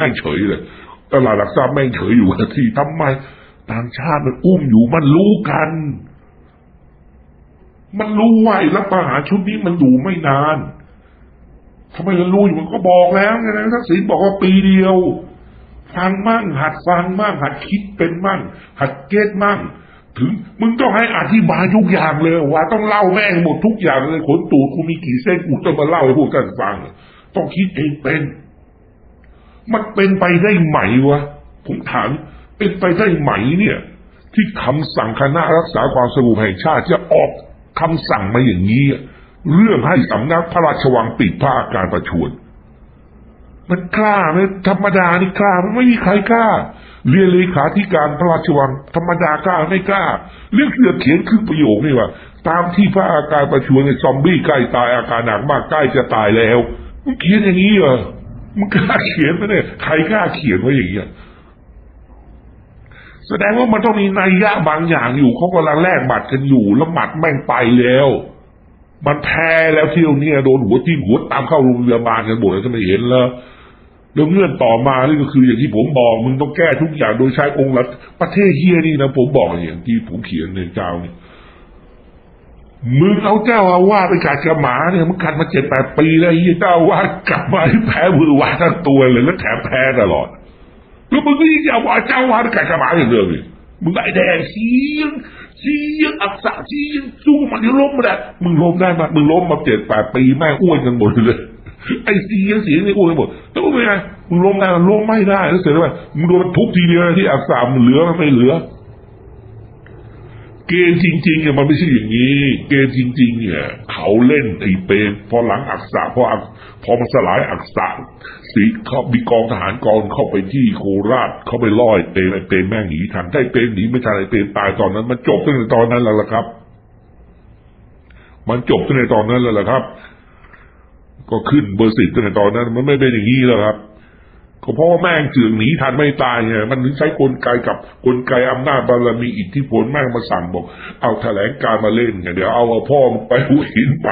แม่งเฉยเลยตลาดหลักทรัพย์แม่งเฉยอยู่ที่ทำไมต่างชาติมันอุ้มอยู่มันรู้กัน มันรู้ว่าไอ้รัฐประหารชุดนี้มันอยู่ไม่นานทำไมมันรู้อยู่มันก็บอกแล้วไงนะทักษิณบอกว่าปีเดียว ฟังมั่ง หัดฟังมั่ง หัดคิดเป็นมั่ง หัดเก็ตมั่ง ถึง มึงต้องให้อธิบายทุกอย่างเลยว่าต้องเล่าแม่งหมดทุกอย่างเลยขนตูดกูมีกี่เส้นกูต้องมาเล่าให้พวกท่านฟัง ต้องคิดเองเป็น มันเป็นไปได้ไหมวะ ผมถาม เป็นไปได้ไหมเนี่ย ที่คำสั่งคณะรักษาความสงบแห่งชาติจะออกคำสั่งมาอย่างนี้ เรื่องให้สำนักพระราชวังปิดภาคการประชวรมันกล้าไหมธรรมดานี่กล้ามันไม่มีใครกล้า เรียนเลขาธิการพระราชวัง ธรรมดากล้าไม่กล้า เรื่องเสือเขียนคือประโยคนี่ว่า ตามที่พระอาการประชวรในซอมบี้ใกล้ตายอาการหนักมากใกล้จะตายแล้วมันเขียนอย่างนี้เหรอ มันกล้าเขียนไหมเนี่ยใครกล้าเขียนไว้อย่างนี้ยแสดงว่ามันต้องมีนัยยะบางอย่างอยู่เขากำลังแลกบัตรกันอยู่แล้วหมัดแม่งไปแล้ว มันแพ้แล้วเที่ยวเนี้ยโดนหัวทิ่มหัวตามเข้าโรงพยาบาลกันหมดแล้วจะไม่เห็นแล้วแล้วเงื่อนต่อมานี่ก็คืออย่างที่ผมบอก มึงต้องแก้ทุกอย่างโดยใช้องค์รัฐประเทศเฮียนี่นะผมบอกอย่างที่ผมเขียนในเจ้านี่ มึงเอาเจ้าอาวาสไปกัดกระหมาเนี่ยมึงกัดมาเจ็ดแปดปีแล้วเฮียเจ้าอาวาสกลับมาแพ้มือวาทั้งตัวเลยแล้วแถมแพ้ตลอดแล้วมึงก็ยิ่งจะว่าเจ้าอาวาสกัดกระหมาอย่างเดิมอีกมึงไอ้แดงเสียงเสียงอักษะเสียงสู้มันยังล้มไม่ได้มึงล้มได้มามึงล้มมาเจ็ดแปดปีแม่อ้วนกันหมดเลยไอ้เสียงเสียงนี่อ้วนกันหมดแล้วเป็นไงมึงล้มได้มันล้มไม่ได้แล้วเสร็จแล้วมึงโดนทุบทีเดียวที่อักษะมันเหลือมันไม่เหลือ เกมจริงๆเนี่ยมันไม่ใช่อย่างนี้ เกมจริง ๆ เนี่ย เขาเล่นไอ้เป็นพอหลังอักษะพอพอมันสลายอักษะสีเขามีกองทหารกองเข้าไปที่โคราชเขาไปล่อยเปรมไอ้เปรมแม่งหนีทันได้เปรมหนีไม่ทันไอ้เปรมตายตอนนั้น มันจบตั้งแต่ตอนนั้นแล้วล่ะครับ มันจบตั้งแต่ตอนนั้นแล้วล่ะครับ ก็ขึ้นเบอร์สิบตั้งแต่ตอนนั้น มันไม่เป็นอย่างนี้แล้วครับ ก็เพราะว่าแม่งเจืองหนีทันไม่ตายไงมันถึงใช้กลไกกับกลไกอำนาจบารมีอิทธิพลแม่งมาสั่งบอก เอาแถลงการมาเล่นไงเดี๋ยวเอาพ่อไปหัวหินไป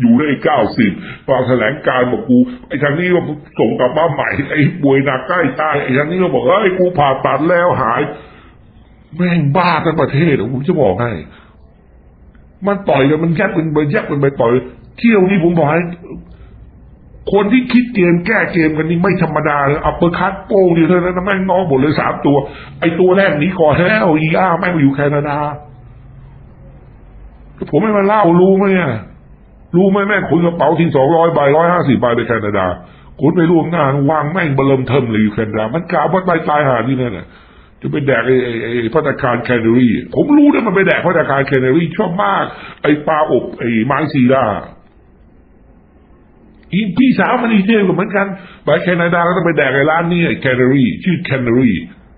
อยู่ได้เก้าสิบพอแถลงการบอกกูไอ้ทางนี้ก็ส่งกลับมาใหม่ไอ้ป่วยหนักใกล้ตายไอ้ทางนี้ก็บอกเอ้ยกูผ่าตัดแล้วหาย แม่งบ้าทั้งประเทศผมจะบอกให้มันต่อยกันมันแยกเป็นไปแยกเป็นไปต่อยเที่ยวนี้ผมบอกให้ คนที่คิดเกมแก้เกมกันนี่ไม่ธรรมดาเลยอัปเปอร์คัตโป้งเดียวเท่านั้นแม่งน้องหมดเลยสามตัว ไอตัวแรกหนีก่อนแล้วอีอาแม่งอยู่แคนาดา ผมไม่มาเล่ารู้ไหมเนี่ยรู้ไหมแม่งขนกระเป๋าทิ้งสองร้อยใบร้อยห้าสิบใบไปแคนาดาขนไปร่วมงานวางแม่งเบลมเทิมเลยอยู่แคนาดา มันกล่าวว่าตายตายหาที่นั่นแหละจะไปแดกไอ้ไอ้พัตคารแคนารีผมรู้นะมันไปแดกพัตคารแคนารีชอบมาก ไอ้ปลาอบไอ้ไม้ซีดา พี่สาวมันอีเทลเหมือนกันไปแคนาดาก็ต้องไปแดกไอ้ร้านนี้แคนารีชื่อแคนารี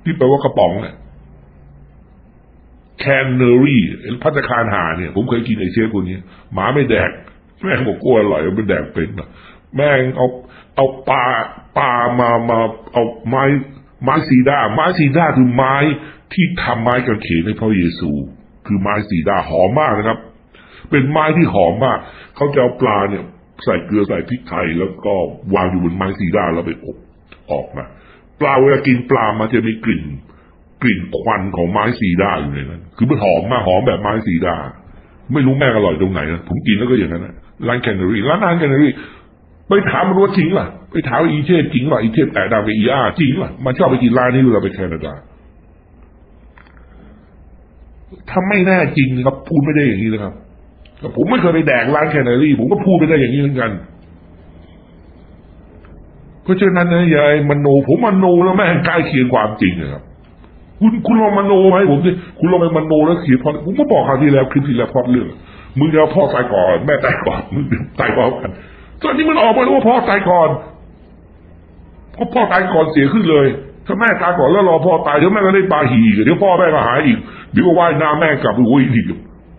ที่แปลว่ากระป๋องเนี่ยแคนารีพัตคารหาเนี่ย ผมเคยกินไอเชฟคนนี้หมาไม่แดก แม่งบอกกลัวอร่อยมันแดกเป็นแม่งเอาเอาปลาปลามามาเอาไม้ไม้ซีดาไม้ซีดาคือไม้ที่ทำไม้กระเขนในพระเยซู คือไม้ซีดาหอมมากนะครับ เป็นไม้ที่หอมมาก เขาจะเอาปลาเนี่ย ใส่เกลือใส่พริกไทยแล้วก็วางอยู่บนไม้ซีด้าแล้วไปอบออกมาปลาเวลากินปลามันจะมีกลิ่น กลิ่นควันของไม้ซีด้าอยู่ในนั้นคือมันหอมมากหอมแบบไม้ซีด้าไม่รู้แม่อร่อยตรงไหนนะผมกินแล้วก็อย่างนั้นนะร้านแคนเนอรี่ร้านร้านแคนเนอรี่ไปถามมันว่าจริงป่ะไปถามอีเทศจริงป่ะอีเทศแต่ดาวกับอีอาจริงป่ะมันชอบไปกินร้านนี้เวลาไปแคนาดาถ้าไม่แน่จริงครับพูดไม่ได้อย่างนี้นะครับ ผมไม่เคยไปแดกร้านแคนารีผมก็พูดไปได้อย่างนี้เหมือนกันเพราะฉะนั้นนะยายมโน ผมมโนแล้วแม่งใกล้เคียงความจริงนะครับคุณคุณลองมโนไหมผมสิคุณลองไปมโนแล้วเขียนพอผมก็บอกคราวที่แล้วคลิปที่แล้วพอดเรื่องมึงจะพ่อตายก่อนแม่ตายก่อนมึงตายก่อนกันตอนนี้มันออกมาแล้วว่าพ่อตายก่อนพ่อพ่อตายก่อนเสียขึ้นเลย ถ้าแม่ตายก่อนแล้วรอพ่อตายเดี๋ยวแม่ก็ได้ปาหีเดี๋ยวพ่อแม่ก็หายอีกเดี๋ยวก็ว่ายน้ำแม่กลับไปโอ้ยอีก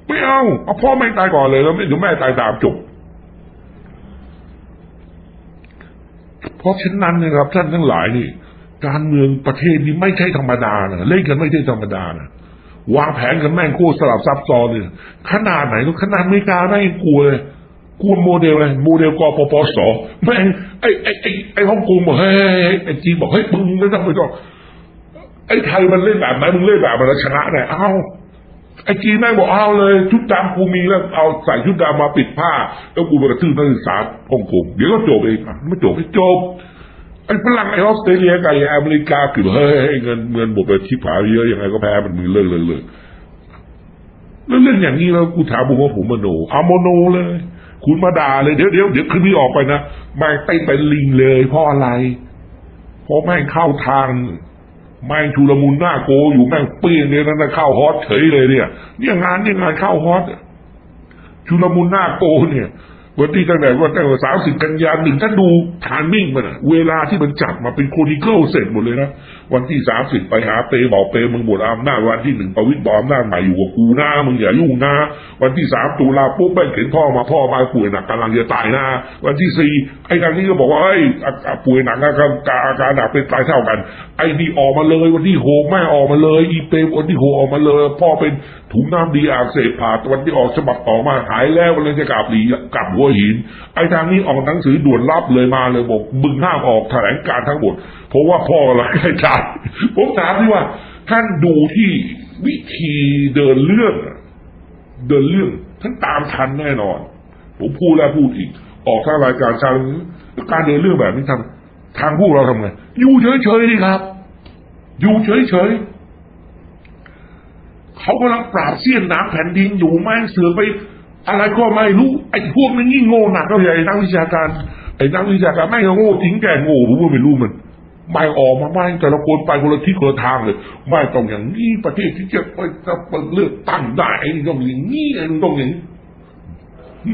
ไม่เอาเอาพ่อแม่ตายก่อนเลยแล้วไม่เดี๋ยวแม่ตายตามจบเพราะฉะนั้นนะครับ ท่านทั้งหลายนี่ การเมืองประเทศนี้ไม่ใช่ธรรมดานะเล่นกันไม่ใช่ธรรมดานะวางแผนกันแม่งโคตรสลับซับซ้อนเลยขนาดไหนขนาดอเมริกาไม่กลัวเลยกลัวโมเดลอะไรโมเดลกปปสแม่งไอ้ไอ้ไอ้ไอ้ฮ่องกงบอกเฮ้ยไอ้จีนบอกเฮ้ยมึงไม่ต้องไปต้อไอ้ไทยมันเล่นแบบไหนมึงเล่นแบบมันชนะเนี่ยเอ้า ไอ้จีนแม่งบอกเอาเลยชุดดำกูมีแล้วเอาใส่ชุดดำมาปิดผ้า แล้วกูไปกระทืบนักศึกษาฮ่องกงเดี๋ยวก็จบเองอะไม่จบไม่จบไอ้ฝรั่งไอ้ออสเตรเลียกับไอ้อเมริกาคือเฮ้ยเงินเงินหมดไปชิบหายเยอะยังไงก็แพ้มันมือเลยเลยเลยแล้วเรื่องอย่างนี้แล้วกูถามบุว่าผมมโนเอาโมโนเลย คุณมาด่าเลยเดี๋ยวเดี๋ยวเดี๋ยวคืนนี้ออกไปนะแม่งเต้นไปลิงเลยเพราะอะไรเพราะแม่งเข้าทาง แม่งชูลมุนหน้าโกอยู่แม่งเปี้ยนเนี่ยนั่นนะเข้าฮอตเฉยเลยเนี่ย เนี่ยงานเนี่ยงานเข้าฮอตชูลมุนหน้าโกเนี่ย วันที่ตั้งแต่วันตั้งแต่สามสิบกันยาหนึ่งท่านดูทานมิ่งมันอะเวลาที่มันจัดมาเป็นโคนิเคิลเสร็จหมดเลยนะวันที่สามสิบไปหาเปบอกเปมึงหมดอำนาจวันที่หนึ่งประวิตรบอกอำนาจใหม่อยู่กับกูนะมึงอย่ายุ่งนะวันที่สามตุลาปุ๊บแม่เข็นพ่อมาพ่อมาป่วยหนักกำลังจะตายนะวันที่สี่ไอ้ทางนี้ก็บอกว่าไอ้ป่วยหนักอาการอาการหนักเป็นตายเท่ากัน ไอ้นี่ออกมาเลย วันที่หกแม่ออกมาเลย อีเปวันที่หกออกมาเลย พ่อเป็น ถุงน้ำดีอักเสบผ่าวันที่ออกฉบับต่อมาหายแล้วเลยจะกลับหลีกลับหัวหิน ไอ้ทางนี้ออกหนังสือด่วนรับเลยมาเลยบอกบึงห้ามออกแถลงการทั้งหมด เพราะว่าพ่ออะไรใช่ผมถามที่ว่า ท่านดูที่วิธีเดินเรื่อง เดินเรื่องท่านตามทันแน่นอน ผมพูดแล้วพูดอีก ออกทางรายการชาการเดินเรื่องแบบนี้ทำทางพวกเราทำไงอยู่เฉยๆนี่ครับ อยู่เฉยๆ เขากำลังปราบเสี้ยนน้ำแผ่นดินอยู่แม่งเสือไป อะไรก็ไม่รู้ไอ้พวกนี้ยิ่งโง่หนักก็ใหญ่นักวิชาการไอ้นักวิชาการไม่งโง่ทิ้งแก่โง่ผมว่าไม่รู้มันไม่ออกมาไม่แต่ละคนไปคนละทิศคนละทางเลยไม่ต้องอย่างนี้ประเทศที่จะไปจะเลือกตั้งได้ไอ้นี่ต้องอย่างนี้ไอ้นี่ต้องอย่างนี้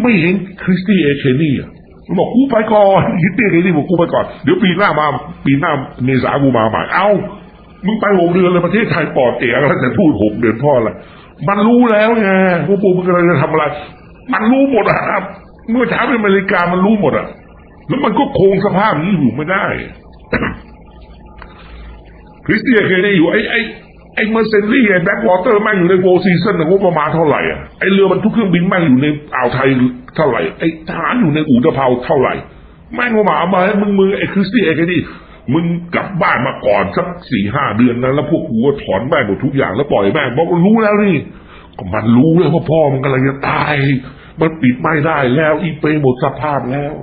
ไม่เห็นคริสตี้เอเชนี่อะบอกกูไปก่อนคริสตี้เอเชนี่บอกกูไปก่อนเดี๋ยวปีหน้ามา ปีหน้าเมษากูมาใหม่เอ้า มึงไปหกเดือนเลยประเทศไทยปอดเตียงแล้วจะพูดหกเดือนพ่ออะมันรู้แล้วไงพวกปูมันกำลังจะทำอะไร มันรู้หมดอะเมื่อเช้าเป็นอเมริกามันรู้หมดอะแล้วมันก็คงสภาพนี้อยู่ไม่ได้คริสเตียเคยได้อยู่ไอ้ไอ้ไอ้เมอร์เซนรี่ไอ้แบ็กวอเตอร์แม่งอยู่ในโฟซีซันงบประมาณเท่าไหร่อะไอ้เรือมันทุกเครื่องบินแม่งอยู่ในอ่าวไทยเท่าไหร่ไอ้ทหารอยู่ในอู่ตะเภาเท่าไหร่แม่งมาเอามาให้มึงมือไอ้คริสเตียเคยได้ มึงกลับบ้านมาก่อนสักสี่ห้าเดือนนั้นแล้วพวกกูก็ถอนแม่หมดทุกอย่างแล้วปล่อยแม่บอกรู้แล้วนี่ก็มันรู้แล้วว่าพ่อมันกำลังจะตาย มันปิดไม่ได้แล้ว อีเปหมดสภาพแล้ว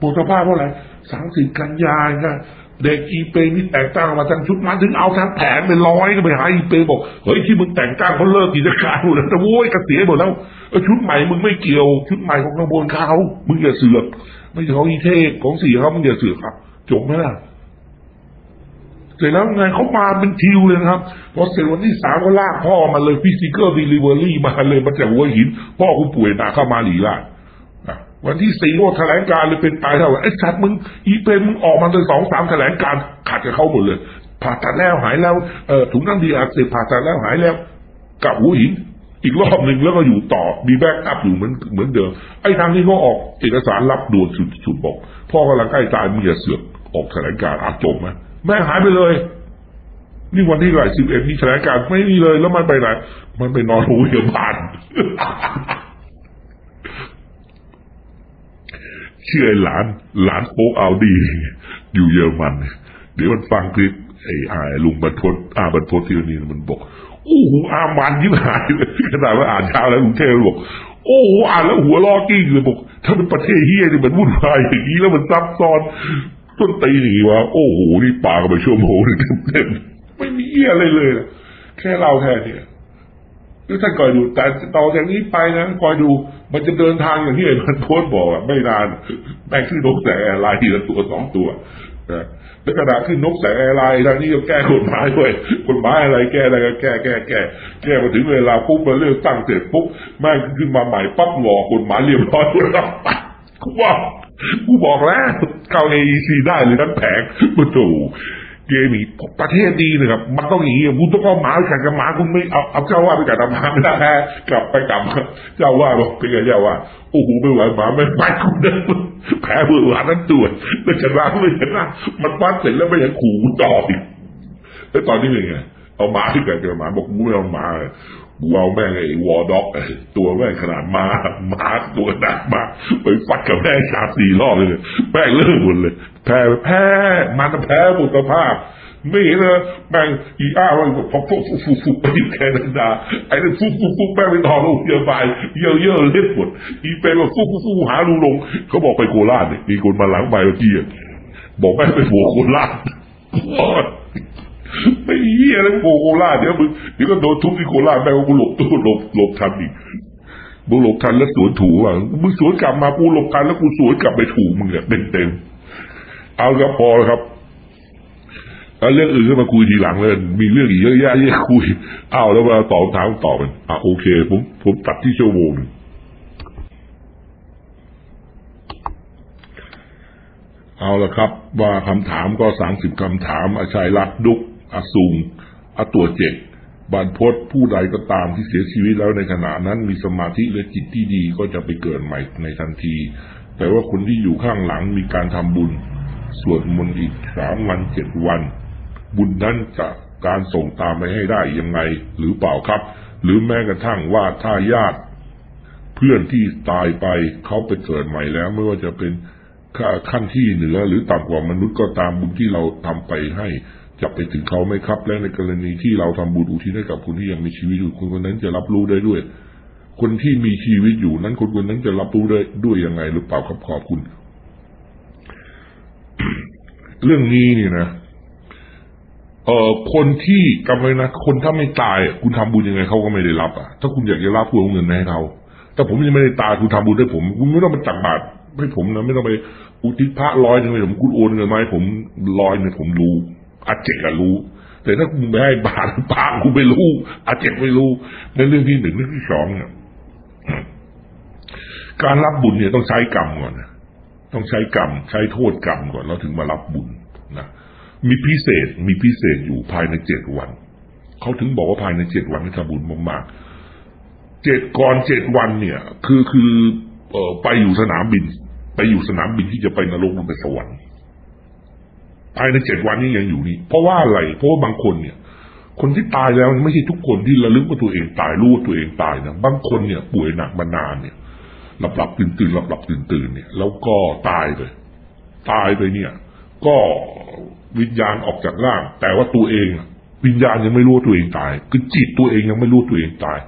หมดสภาพเพราะอะไรสามสิบกันยาไงเด็กอีเปนี่แต่งตั้งมาทั้งชุดมาถึงเอาทั้งแผงเป็นร้อยก็ไปหาอีเปบอกเฮ้ยที่มึงแต่งตั้งเขาเลิกกิจการหมดแล้วแต่โว้ยกระเสียหมดแล้วชุดใหม่มึงไม่เกี่ยว ชุดใหม่ของกระบวนเขามึงอย่าเสือกไม่ใช่ของอีเทศของสีเขามึงอย่าเสือกครับจบไหมล่ะ เสร็จแล้วไงเขามาเป็นทิวเลยนะครับพอเสร็จวันที่สามก็ลากพ่อมาเลยฟิสิกอลดีลิเวอรี่มาเลยมาจากหัวหิน พ่อกูป่วยหนักเข้ามาหลีละวันที่สี่ก็แถลงการเลยเป็นตายเท่าไหร่ไอ้ชัดมึงอีเป็นมึงออกมาเลยสองสามแถลงการขัดกับเขาหมดเลย ผ่าตัดแล้วหายแล้วเออถุงน้ำดีอักเสบผ่าตัดแล้วหายแล้วกับหัวหินอีกรอบหนึ่งแล้วก็อยู่ต่อมีแบ็กอัพอยู่เหมือนเหมือนเดิมไอ้ทางนี้ก็ออกเอกสารรับด่วนสุดๆบอกพ่อกำลังใกล้ตายมึงอย่าเสือกออกแถลงการอาจบไหม แม่หายไปเลย นี่วันที่ไหนสิบเอ็ดมีแถลงการไม่มีเลย แล้วมันไปไหน มันไปนอนโรงพยาบาลชื่อไอ้หลาน หลานโป๊กเอาดี อยู่เยอรมัน เดี๋ยวมันฟังคลิปไอ้อาลุงบรรทดอาบรรทดที่นี่มันบอกโอ้โหอามันยิ่งหายเลยขนาดว่าอ่านเช้าแล้วลุงเทพบอกโอ้โหอ่านแล้วหัวลอกิ้งเลยบอกถ้าเป็นประเทศเฮียนี่มันวุ่นวายอย่างนี้แล้วมันซับซ้อน ต้นตีอย่างนี้วะโอ้โหนี่ปากไปชั่วโมงนึงเต็มๆไม่มีเฮียอะไรเลยแค่เราแค่นี้หรือท่านคอยดู แต่ต่อจากนี้ไปนะคอยดูมันจะเดินทางอย่างที่ไอ้พันโพสบอกอะไม่นานแม่งขึ้นนกแสแอร์ไลน์ทีละตัวสองตัวนะแล้วกระดาษขึ้นนกแสแอร์ไลน์ทางนี้ก็แก้กฎหมายด้วยกฎหมายอะไรแก้อะไรก็แก้แก้แก้แก้มาถึงเวลาปุ๊บมาเลือกตั้งเสร็จปุ๊บแม่งขึ้นมาใหม่ปั๊บหลอกกฎหมายเรียบร้อยแล้วกูบอ กูบอกแล้วเกาเอซีได้เลยทั้งแผงมาถูเกมีประเทศดีนะครับ มันต้องอย่างนี้คุณต้องเอาหมาไปกัดกับหมาคุณไม่เอาเอาเจ้าว่าไปกัดกับหมาไม่ได้กลับไปกลับเจ้าว่าบอกเป็นไงเจ้าว่าโอ้โหไม่ไหวหมาไม่ไปคุณเดินแผลเบื่อหวานนั้นตัวแล้วจะล้าไม่เห็นนะมันปั้นเสร็จแล้วไม่ยังขู่คุณต่ออีกแล้วตอนนี้เป็นไง เอาหมาที่เกิดเจอหมาบอกกูไม่เอาหมาเลยกูเอาแม่งไอ้วอด็อกตัวแม่งขนาดหมาหมาตัวหนักมากไปฟัดกับแม่งสามสี่รอบเลยแม่งเลิกหมดเลยแพ้แพ้มันแพ้หมดสภาพไม่เห็นเลยแม่งอีอ้าว่าพอฟุกฟุกฟุกฟุกไปอยู่แคนาดาไอ้นี่ฟุกฟุกฟุกแม่งไปนอนโรงพยาบาลเยอะเยอะเล็ดหมดอีเป็นว่าฟุกฟุกฟุกหาลูลงเขาบอกไปโคราชเนี่ยมีคนมาหลังไปเมื่อกี้บอกแม่งไปโผล่โคราช ไม่เหี้ยอะไรโผล่โคราเดี๋ยวมึงเดี๋ยวก็โดนทุบที่โคราแม่งกูหลบตู้หลบหลบทันอีกมึงหลบทันแล้วสวนถูอะมึงสวนกลับมากูหลบทันแล้วกูสวนกลับไปถูมึงอะเต็มเต็มๆเอาครับพอแล้วครับแล้วเรื่องอื่นก็มาคุยทีหลังเลยมีเรื่องอีกเยอะแยะเยอะคุยอ้าวแล้วมาตอบถามตอบมันอะโอเค ผมผมตัดที่ชั่วโมงหนึ่งเอาละครับ ว่าคำถามก็สามสิบคำถามอาชัยรักดุก อาซุงอาตัวเจ็กบรรพศผู้ใดก็ตามที่เสียชีวิตแล้วในขณะนั้นมีสมาธิและจิตที่ดีก็จะไปเกิดใหม่ในทันที แต่ว่าคนที่อยู่ข้างหลังมีการทำบุญสวดมนต์อีกสามวันเจ็ดวัน บุญนั้นจะการส่งตามไปให้ได้ยังไงหรือเปล่าครับ หรือแม้กระทั่งว่าถ้าญาติ เพื่อนที่ตายไปเขาไปเกิดใหม่แล้ว ไม่ว่าจะเป็นขั้นที่เหนือหรือต่ำกว่ามนุษย์ก็ตามบุญที่เราทำไปให้ จะไปถึงเขาไหมครับ และในกรณีที่เราทำบุญอุทิศให้กับคนที่ยังมีชีวิตอยู่คนคนนั้นจะรับรู้ได้ด้วย คนที่มีชีวิตอยู่นั้นคนคนนั้นจะรับรู้ได้ด้วยยังไง หรือเปล่าครับขอบคุณ เรื่องนี้นี่นะเอ่อคนที่กำไว้นะคนถ้าไม่ตาย คุณทำบุญยังไงเขาก็ไม่ได้รับอะถ้าคุณอยากจะรับคุณเอาเงินมาให้เขาแต่ผมยังไม่ได้ตายคุณทำบุญให้ผมคุณไม่ต้องมาจักบาตรให้ผมนะไม่ต้องไปอุทิศพระร้อยหนึ่งให้ผมคุณโอนเงินมาให้ผมร้อยหนึ่งผมรู้ อาเจกอะรู้ แต่ถ้าคุณไม่ให้บาทพระคุณไม่รู้อาเจกไม่รู้ในเรื่องที่หนึ่งเรื่องที่สองเนี่ยการรับบุญเนี่ยต้องใช้กรรมก่อนนะต้องใช้กรรม ใช้โทษกรรมก่อนแล้วถึงมารับบุญนะมีพิเศษมีพิเศษอยู่ภายในเจ็ดวันเขาถึงบอกว่าภายในเจ็ดวันให้ทำบุญมากๆเจ็ดก่อนเจ็ดวันเนี่ย คือคือเออไปอยู่สนามบิน ไปอยู่สนามบินที่จะไปนรกลงไปสวรรค์ ภายในเจ็ดวันนี้ยังอยู่นี่ เพราะว่าอะไร เพราะว่าบางคนเนี่ย คนที่ตายแล้วไม่ใช่ทุกคนที่ระลึกว่าตัวเองตายรู้ว่าตัวเองตายนะ บางคนเนี่ย ป่วยหนักมานานเนี่ย หลับหลับตื่นตื่นหลับหลับตื่นตื่นเนี่ย แล้วก็ตายไปตายไปเนี่ย ก็วิญญาณออกจากร่าง แต่ว่าตัวเองวิญญาณยังไม่รู้ตัวเองตาย คือจิตตัวเองยังไม่รู้ตัวเองตาย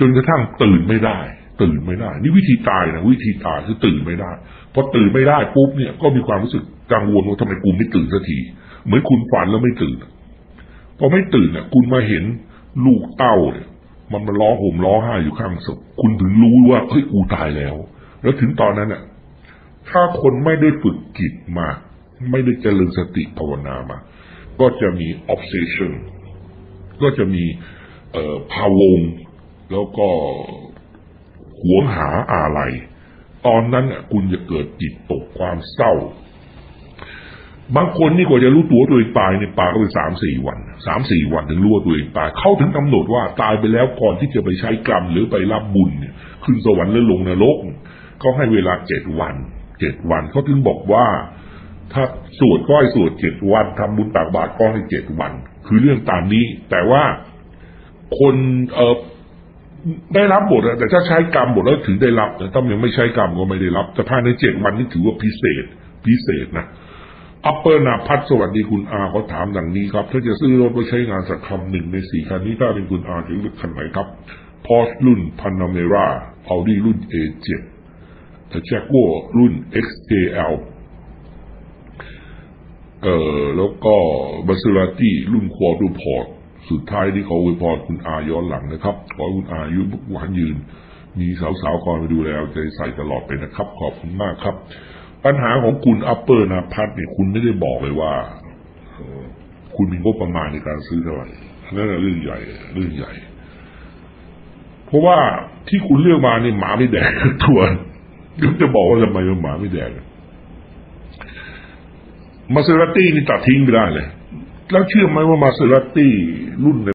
จนกระทั่งตื่นไม่ได้ ตื่นไม่ได้ นี่วิธีตายนะวิธีตายคือตื่นไม่ได้พอตื่นไม่ได้ปุ๊บเนี่ยก็มีความรู้สึก กังวลว่าทำไมกูไม่ตื่นสักที เหมือนคุณฝันแล้วไม่ตื่นพอไม่ตื่นเนี่ยคุณมาเห็นลูกเต้าเนี่ย มันมาร้องห่มร้องไห้อยู่ข้างศพคุณถึงรู้ว่าเฮ้ยกูตายแล้ว แล้วถึงตอนนั้นเนี่ยถ้าคนไม่ได้ฝึกจิตมา ไม่ได้เจริญสติภาวนามา ก็จะมี obsession ก็จะมีเอ่อพาวง แล้วก็หวงหาอะไร ตอนนั้นน่ะคุณจะเกิดจิตตกความเศร้า บางคนนี่กว่าจะรู้ตัวตัวเองตายในป่าก็ไปสามสี่วันสามสี่วันถึงรู้ว่าตัวเองตายเขาถึงกำหนดว่าตายไปแล้วก่อนที่จะไปใช้กรรมหรือไปรับบุญเนี่ยขึ้นสวรรค์หรือลงนรกเขาให้เวลาเจ็ดวันเจ็ดวันเขาถึงบอกว่า ถ้าสวดก็ให้สวดเจ็ดวันทำบุญตักบาตรก็ให้เจ็ดวัน คือเรื่องตามนี้ แต่ว่าคนเออได้รับบทแต่ถ้าใช้กรรมบทแล้วถึงได้รับแต่ถ้ายังไม่ใช้กรรมก็ไม่ได้รับ แต่ภายในเจ็ดวันนี่ถือว่าพิเศษ พิเศษนะ อัปเปอร์นาพัทสวัสดีคุณอาเขาถามดังนี้ครับ ถ้าจะซื้อรถไปใช้งานสักคำหนึ่งในสี่คันนี้ถ้าเป็นคุณอาจะเลือกคันไหนครับพอร์ชรุ่นพานาเมราอ u ดี้รุ่น A7 แต่แจ็คโก้รุ่น XJL เอ่อแล้วก็บัสราตี้รุ่นควอดูพอร์ตสุดท้ายที่เขาอวยพรคุณอาย้อนหลังนะครับ ขอคุณอาอายุหวานยืน มีสาวๆคอยมาดูแลเอาใจใส่ตลอดไปนะครับ ขอบคุณมากครับ ปัญหาของคุณอัปเปอร์นาพัทเนี่ยคุณไม่ได้บอกเลยว่า คุณมีงบประมาณในการซื้อเท่าไหร่นั่นแหละเรื่องใหญ่ เรื่องใหญ่ เพราะว่าที่คุณเลือกมาเนี่ยหมาไม่แดกตัวก็จะบอกว่าทำไมหมาไม่แดกมาเซราตี้นี่ตัดทิ้งไปได้เลย แล้วเชื่อไหมว่ามาเซราตี้รุ่น